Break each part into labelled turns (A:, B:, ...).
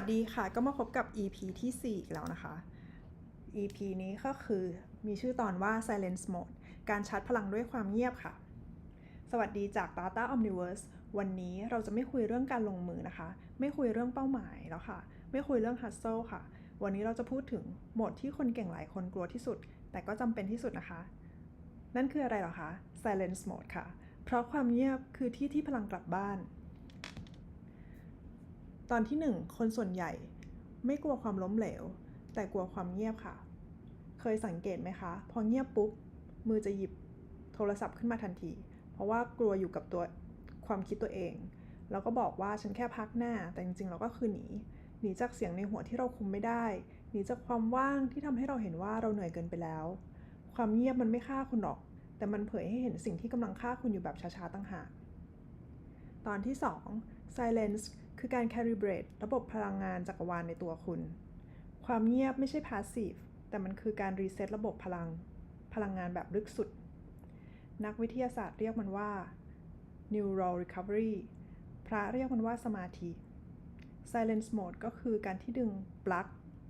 A: สดีค่ะ ก็มาพบกับ EP ที่ 4 อีกแล้วนะคะ EP นี้ก็คือมีชื่อตอนว่า Silence Mode การชาร์จพลังด้วยความเงียบค่ะ สวัสดีจาก Data Omniverse วันนี้เราจะไม่คุยเรื่องการลงมือนะคะ ไม่คุยเรื่องเป้าหมายแล้วค่ะ ไม่คุยเรื่อง hustle ค่ะ วันนี้เราจะพูดถึงโหมดที่คนเก่งหลายคนกลัวที่สุด แต่ก็จำเป็นที่สุดนะคะ นั่นคืออะไรหรอคะ Silence Mode ค่ะ เพราะความเงียบคือที่ที่พลังกลับบ้าน ตอนที่หนึ่งคนส่วนใหญ่ ไม่กลัวความล้มเหลว แต่กลัวความเงียบค่ะ เคยสังเกตไหมคะ พอเงียบปุ๊บ มือจะหยิบโทรศัพท์ขึ้นมาทันที เพราะว่ากลัวอยู่กับตัวความคิดตัวเอง แล้วก็บอกว่าฉันแค่พักหน้า แต่จริงๆเราก็คือหนี หนีจากเสียงในหัวที่เราคุมไม่ได้ หนีจากความว่างที่ทำให้เราเห็นว่าเราเหนื่อยเกินไปแล้ว ความเงียบมันไม่ฆ่าคุณหรอก แต่มันเผยให้เห็นสิ่งที่กำลังฆ่าคุณอยู่แบบช้าๆตั้งหาก ตอนที่ 2 silence คือการ calibrate ระบบพลังงานจักรวาลในตัวคุณ ความเงียบไม่ใช่ passive แต่มันคือการ reset ระบบพลังพลังงานแบบลึกสุด นักวิทยาศาสตร์เรียกมันว่า neural recovery พระเรียกมันว่าสมาธิ silence mode ก็คือการที่ดึงปลั๊ก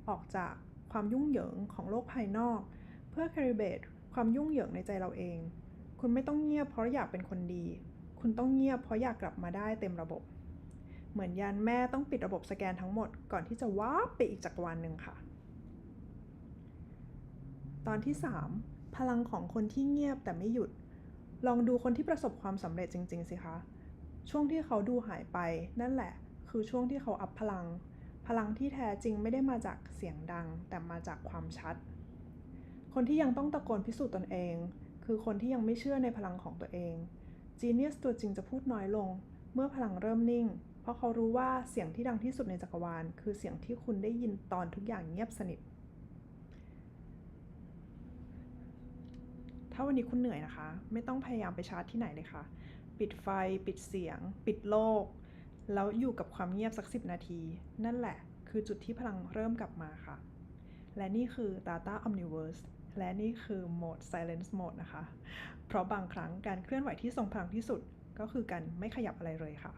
A: ออกจากความยุ่งเหยิงของโลกภายนอก เพื่อ calibrate ความยุ่งเหยิงในใจเราเอง คุณไม่ต้องเงียบเพราะอยากเป็นคนดี คุณต้องเงียบเพราะอยากกลับมาได้เต็มระบบ เหมือนยันแม่ต้องปิดระบบสแกนทั้งหมดก่อนที่จะว้าไปอีกจักรวาลหนึ่งค่ะ ตอนที่ 3 พลังของคนที่เงียบแต่ไม่หยุด ลองดูคนที่ประสบความสำเร็จจริง ๆ สิคะ ช่วงที่เขาดูหายไปนั่นแหละ คือช่วงที่เขาอัพพลัง พลังที่แท้จริงไม่ได้มาจากเสียงดัง แต่มาจากความชัด คนที่ยังต้องตะโกนพิสูจน์ตนเอง คือคนที่ยังไม่เชื่อในพลังของตัวเองจีเนียสตัวจริงจะพูดน้อยลง เมื่อพลังเริ่มนิ่ง เพราะเขารู้ว่าเสียงที่ดังที่สุดในจักรวาล คือเสียงที่คุณได้ยินตอนทุกอย่างเงียบสนิท ถ้าวันนี้คุณเหนื่อยนะคะ ไม่ต้องพยายามไปชาร์จที่ไหนเลยค่ะ ปิดไฟ ปิดเสียง ปิดโลก แล้วอยู่กับความเงียบสักสิบนาที นั่นแหละ คือจุดที่พลังเริ่มกลับมาค่ะ และนี่คือ Data Omniverse และนี่คือโหมด Silence Mode นะคะ เพราะบางครั้งการเคลื่อนไหวที่ทรงพลังที่สุดก็คือการไม่ขยับอะไรเลยค่ะ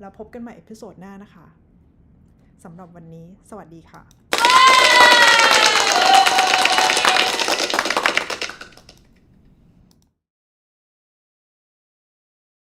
A: แล้วพบกันใหม่เอพิโซดหน้านะคะสำหรับวันนี้ สวัสดีค่ะ